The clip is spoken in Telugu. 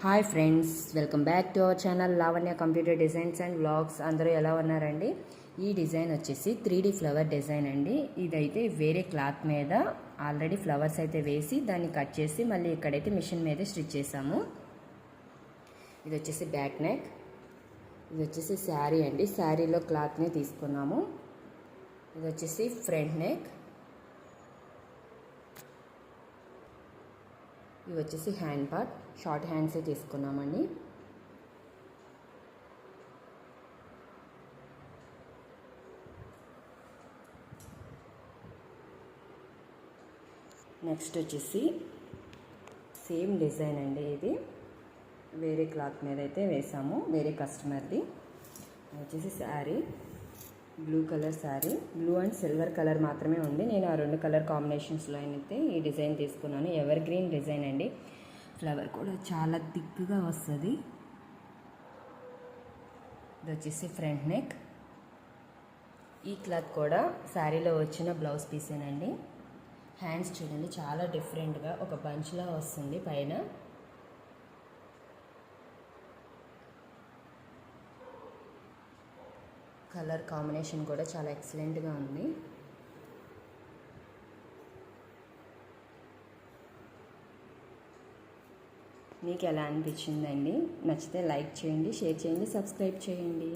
Hi friends welcome back to our channel Lavanya computer designs and blogs అందరూ ఎలా ఉన్నారండి? ఈ డిజైన్ వచ్చేసి త్రీ ఫ్లవర్ డిజైన్ అండి. ఇదైతే వేరే క్లాత్ మీద ఆల్రెడీ ఫ్లవర్స్ అయితే వేసి దాన్ని కట్ చేసి మళ్ళీ ఇక్కడైతే మిషన్ మీద స్టిచ్ చేసాము ఇది వచ్చేసి బ్యాక్ నెక్. ఇది వచ్చేసి శారీ అండి. శారీలో క్లాత్ని తీసుకున్నాము. ఇది వచ్చేసి ఫ్రంట్ నెక్. ఇవి వచ్చేసి హ్యాండ్ పార్ట్. షార్ట్ హ్యాండ్సే తీసుకున్నామండి. నెక్స్ట్ వచ్చేసి సేమ్ డిజైన్ అండి ఇది. వేరే క్లాత్ మీద అయితే వేసాము వేరే కస్టమర్ది. వచ్చేసి sari. Blue colour sari blue and silver colour మాత్రమే ఉంది. నేను ఆ రెండు కలర్ కాంబినేషన్స్లో అయితే ఈ డిజైన్ తీసుకున్నాను. ఎవర్ గ్రీన్ డిజైన్ అండి. ఫ్లవర్ కూడా చాలా థిక్గా వస్తుంది. ఇది వచ్చేసి ఫ్రంట్ నెక్. ఈ క్లాత్ కూడా శారీలో వచ్చిన బ్లౌజ్ పీసేనండి. హ్యాండ్స్ చూడండి చాలా డిఫరెంట్గా ఒక బంచ్లా వస్తుంది పైన. కలర్ కాంబినేషన్ కూడా చాలా ఎక్సలెంట్గా ఉంది. మీకు ఎలా అనిపించిందండి? నచ్చితే లైక్ చేయండి షేర్ చేయండి సబ్స్క్రైబ్ చేయండి.